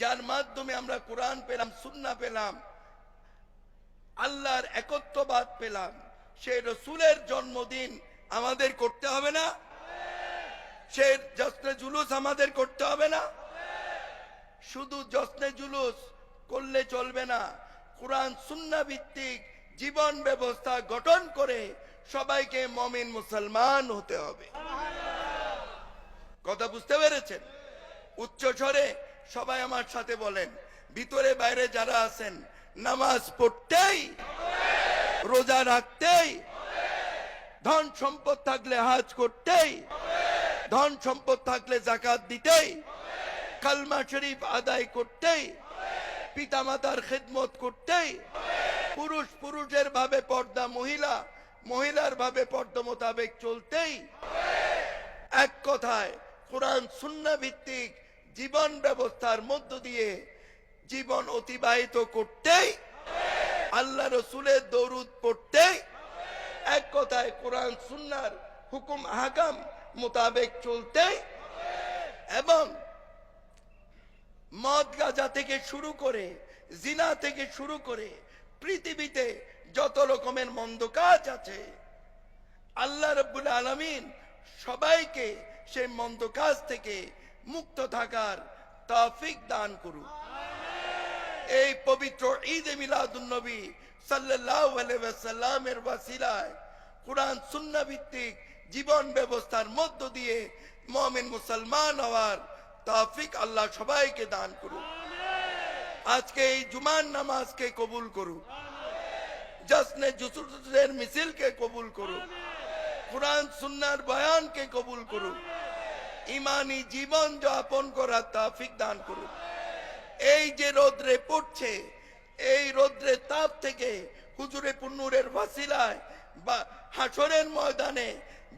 যার মাধ্যমে আমরা কোরআন পেলাম সুন্না পেলাম, আল্লাহর একত্ববাদ পেলাম সেই রসুলের জন্মদিন আমাদের করতে হবে না? সে জশ্নে জুলুস আমাদের করতে হবে না? শুধু জশ্নে জুলুস করলে চলবে না, কোরআন সুন্না ভিত্তিক জীবন ব্যবস্থা গঠন করে সবাইকে মমিন মুসলমান হতে হবে। কথা বুঝতে পেরেছেন? উচ্চ স্বরে সবাই আমার সাথে বলেন, ভিতরে বাইরে যারা আছেন, নামাজ পড়তেই, রোজা রাখতেই, ধন সম্পদ থাকলে হাজ করতেই, ধন সম্পদ থাকলে জাকাত দিতেই, কালমা শরীফ আদায় করতেই, পিতামাতার খেদমত করতেই, পুরুষ পুরুষের ভাবে পর্দা মহিলা, মহিলার ভাবে পর্দা মোতাবেক চলতেই, এক কথায় কোরআন সুন্না ভিত্তিক জীবন ব্যবস্থার মধ্য দিয়ে জীবন অতিবাহিত করতেই, আল্লাহ রসুলের দৌরুদ পড়তেই এক কথায় কোরআন, সুন্নার হুকুম হাকাম মোতাবেক চলতেই এবং মদ গাজা থেকে শুরু করে, জিনা থেকে শুরু করে পৃথিবীতে যত রকমের মন্দ কাজ আছে, আল্লাহ রব্বুল আলমিন সবাইকে সেই মন্দ কাজ থেকে মুক্ত থাকার তৌফিক দান করুন এই পবিত্র ঈদ মিলাদুন্নবী সাল্লাল্লাহু আলাইহি ওয়াসাল্লামের ওয়াসিলায় ভিত্তিক জীবন ব্যবস্থার মধ্য দিয়ে মুমিন মুসলমান হওয়ার তৌফিক আল্লাহ সবাইকে দান করুন আজকে এই জুমার নামাজকে কবুল করুন জশ্নে জুসুরের মিছিলকে কবুল করুন কোরআন সুন্নার বয়ানকে কবুল করুন ইমানি জীবন যাপন করার তৌফিক দান করুন। এই যে রোদ্রে পড়ছে, এই রোদ্রের তাপ থেকে হুজুরে পুন্নুরের ফাসিলায় বা হাসরের ময়দানে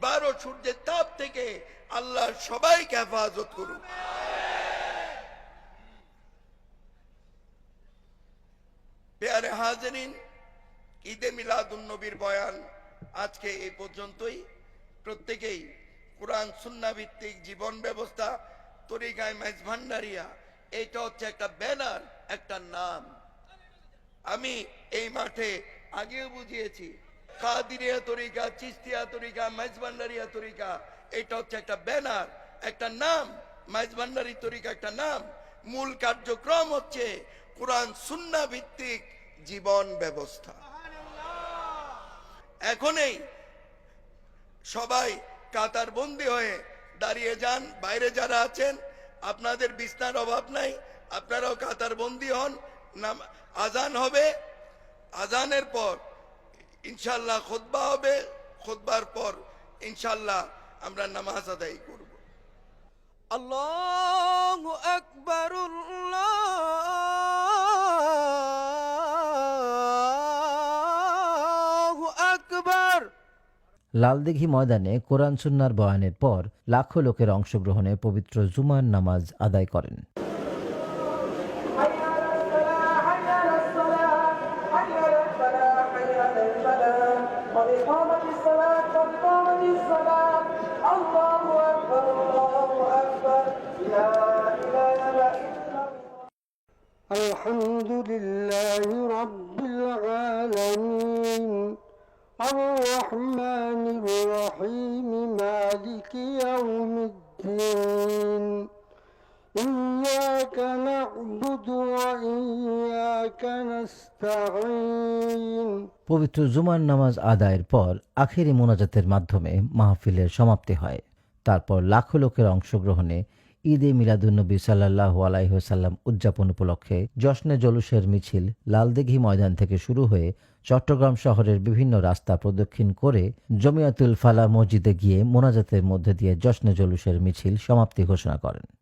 বারো সূর্যের তাপ থেকে আল্লাহ সবাইকে হেফাজত করুন। পেয়ারে হাজরিন, ঈদে মিলাদুন নবীর বয়ান আজকে এই পর্যন্তই। প্রত্যেকেই কোরআন সুন্না ভিত্তিক জীবন ব্যবস্থা তরিকায় মাইজ ভান্ডারিয়া এটা হচ্ছে একটা ব্যানার একটা নাম। আমি এই মাঠে আগেও বুঝিয়েছি কাদিরিয়া তরিকা চিস্তিয়া তরিকা মাইজ ভান্ডারিয়া তরিকা এটা হচ্ছে একটা ব্যানার একটা নাম মাইজ ভান্ডারি তরিকা একটা নাম। মূল কার্যক্রম হচ্ছে কোরআন সুন্না ভিত্তিক জীবন ব্যবস্থা। এখনই সবাই কাতার বন্দি হয়ে দাঁড়িয়ে যান, বাইরে যারা আছেন, আপনাদের বিস্তার অভাব নাই, আপনারাও কাতার বন্দি হন। নাম আজান হবে, আজানের পর ইনশাল্লাহ খোদবা হবে, খোদবার পর ইনশাল্লাহ আমরা নামাজ আদায় করব। আল্লাহ আকবর লালদিঘি ময়দানে কোরআন সুন্নার বয়ানের পর লাখো লোকের অংশগ্রহণে পবিত্র জুমার নামাজ আদায় করেন حي على الصلاة حي على الصلاة حي على الفلاح حي على الفلاح قد قامت الصلاة قد قامت الصلاة الله أكبر الله أكبر لا إله إلا الله الحمد لله رب العالمين الرحمن الرحيم مالك يوم الدين إياك نعبد وإياك نستعين পবিত্র জুমার নামাজ আদায়ের পর আখেরি মোনাজাতের মাধ্যমে মাহফিলের সমাপ্তি হয় তারপর লাখো লোকের অংশগ্রহণে ঈদে মিলাদুন্নবী সাল্লাহ আলাইসাল্লাম উদযাপন উপলক্ষে জশ্নে জলুসের মিছিল লালদিঘি ময়দান থেকে শুরু হয়ে চট্টগ্রাম শহরের বিভিন্ন রাস্তা প্রদক্ষিণ করে জমিয়াতুল ফালা মসজিদে গিয়ে মোনাজাতের মধ্যে দিয়ে জশ্নে জলুসের মিছিল সমাপ্তি ঘোষণা করেন।